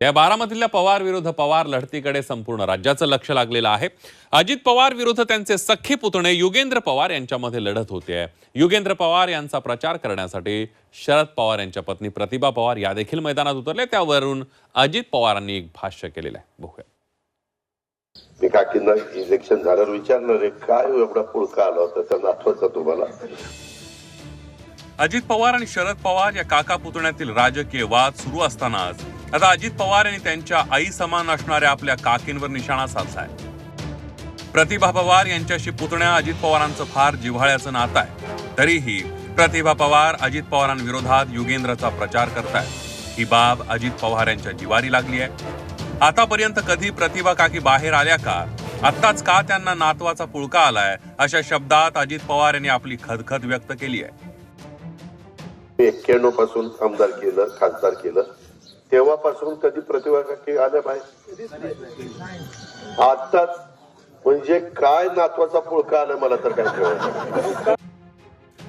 या बारामतीतल्या पवार विरुद्ध पवार लढतीकडे संपूर्ण राज्याचं लक्ष लागलेलं आहे. अजित पवार विरुद्ध त्यांचे सख्खे पुतणे युगेंद्र पवार यांच्यामध्ये लढत होते युगेंद्र पवार यांचा प्रचार करण्यासाठी शरद पवार यांच्या पत्नी प्रतिभा पवार या देखील मैदानात उतरले. त्यावरून अजित पवारांनी एक भाष्य केलेलं आहे. बघूया. मी काकींना इलेक्शन झाल्यावर विचारणार आहे काय हो एवढा पुळका आला होता? त्यांना आठवतं तुम्हाला. अजित पवार आणि शरद पवार या काका पुतण्यातील राजकीय वाद सुरू असतानाच आता अजित पवार यांनी त्यांच्या आई समान असणाऱ्या आपल्या काकींवर निशाणा साधलाय प्रतिभा पवार यांच्याशी पुतण्या अजित पवारांचं फार जिव्हाळ्याचं नातं आहे. तरीही प्रतिभा पवार अजित पवारांविरोधात युगेंद्रचा प्रचार करतायत ही बाब अजित पवार यांच्या जिवारी लागली आहे. आतापर्यंत कधी प्रतिभा काकी बाहेर आल्या का? आत्ताच का त्यांना नातवाचा पुळका आलाय? अशा शब्दात अजित पवार यांनी आपली खदखद व्यक्त केली आहे. एक्क्याण्णवपासून आमदार केलं खासदार केलं. तेव्हापासून कधी प्रतिभा काकी आल्या बाहेर? आताच म्हणजे काय नातवाचा पुळका आलाय मला तर काय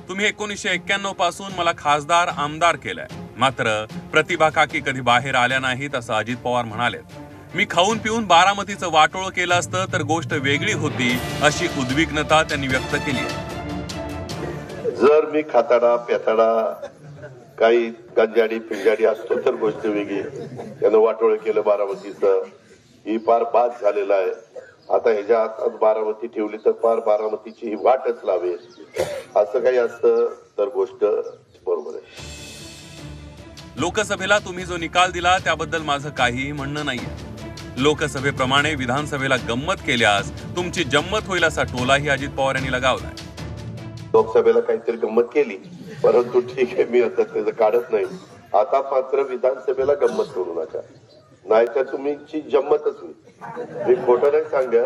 तुम्ही एकोणीसशे एक्क्याण्णवपासून मला खासदार आमदार केलंय. मात्र प्रतिभा काकी कधी बाहेर आल्या नाहीत असं अजित पवार म्हणालेत. मी खाऊन पिऊन बारामतीचं वाटोळ केलं असतं तर गोष्ट वेगळी होती अशी उद्विग्नता त्यांनी व्यक्त केली. जर मी खाताडा पेताडा काही गंजाडी पिंजाडी असतो तर गोष्ट वेगळी त्यानं वाटोळ केलं बारामतीचं. ही फार बाद झालेला आहे. आता ह्याच्या हातात बारामती ठेवली तर फार बारामतीची ही वाटच लावेल. असं काही असतं तर गोष्ट बरोबर आहे. लोकसभेला तुम्ही जो निकाल दिला त्याबद्दल माझं काहीही म्हणणं नाहीये. लोकसभेप्रमाणे विधानसभेला गंमत केल्यास तुमची जम्मत होईल असा टोलाही अजित पवार यांनी लगावलाय. लोकसभेला काहीतरी गंमत केली. परंतु ठीक आहे मी आता त्याचं काढत नाही. आता मात्र विधानसभेला गंमत करू नका. नाहीतर तुमची जम्मतच होईल. मी खोटं नाही सांगा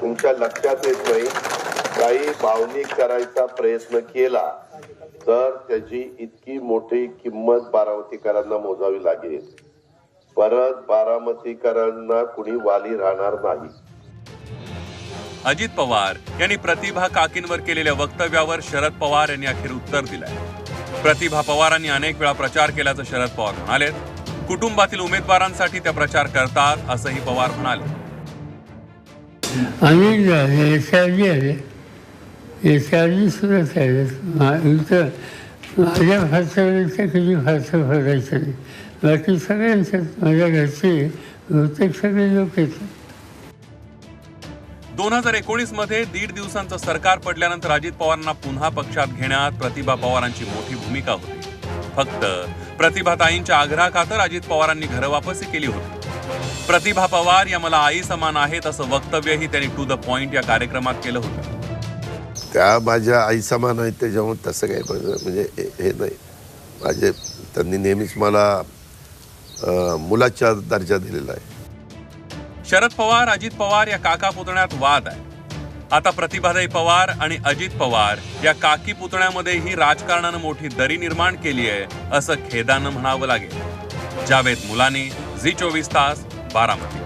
तुमच्या लक्षात येत नाही. काही भावनिक करायचा प्रयत्न केला तर त्याची इतकी मोठी किंमत बारामतीकरांना मोजावी लागेल. परत बारामतीकरांना कुणी वाली राहणार नाही. अजित पवार यांनी प्रतिभा काकींवर केलेल्या वक्तव्यावर शरद पवार यांनी अखेर उत्तर दिलंय. प्रतिभा पवारांनी अनेक वेळा प्रचार केल्याचं शरद पवार म्हणाले कुटुंबातील उमेदवारांसाठी त्या प्रचार करतात असंही पवार म्हणाले. आम्ही एसआरजी आले एसआरजी सुद्धा चालेल इथं माझ्या फारसावरच्या कधी फारसं फरायचं नाही बाकी सगळ्यांच्यात माझ्या घरचे बहुतेक सगळे लोक येतात. दोन हजार एकोणीसमध्ये दीड दिवसांचं सरकार पडल्यानंतर अजित पवारांना पुन्हा पक्षात घेण्यात प्रतिभा पवारांची मोठी भूमिका होती. फक्त प्रतिभाताईंच्या आग्रहाखातर अजित पवारांनी घर वापसी केली होती. प्रतिभा पवार या मला आई समान आहेत असं वक्तव्यही त्यांनी टू द पॉइंट या कार्यक्रमात केलं होतं. त्या माझ्या आई समान आहेत त्याच्यामुळे तसं काही म्हणजे हे- नाही. माझे त्यांनी नेहमीच मला मुलाच्या दर्जा दिलेला आहे. शरद पवार अजित पवार या काका पुतण्यात वाद आहे. आता प्रतिभादाई पवार आणि अजित पवार या काकी पुतण्यामध्येही राजकारणानं मोठी दरी निर्माण केली आहे असं खेदानं म्हणावं लागेल. जावेद मुलानी झी चोवीस तास बारामती.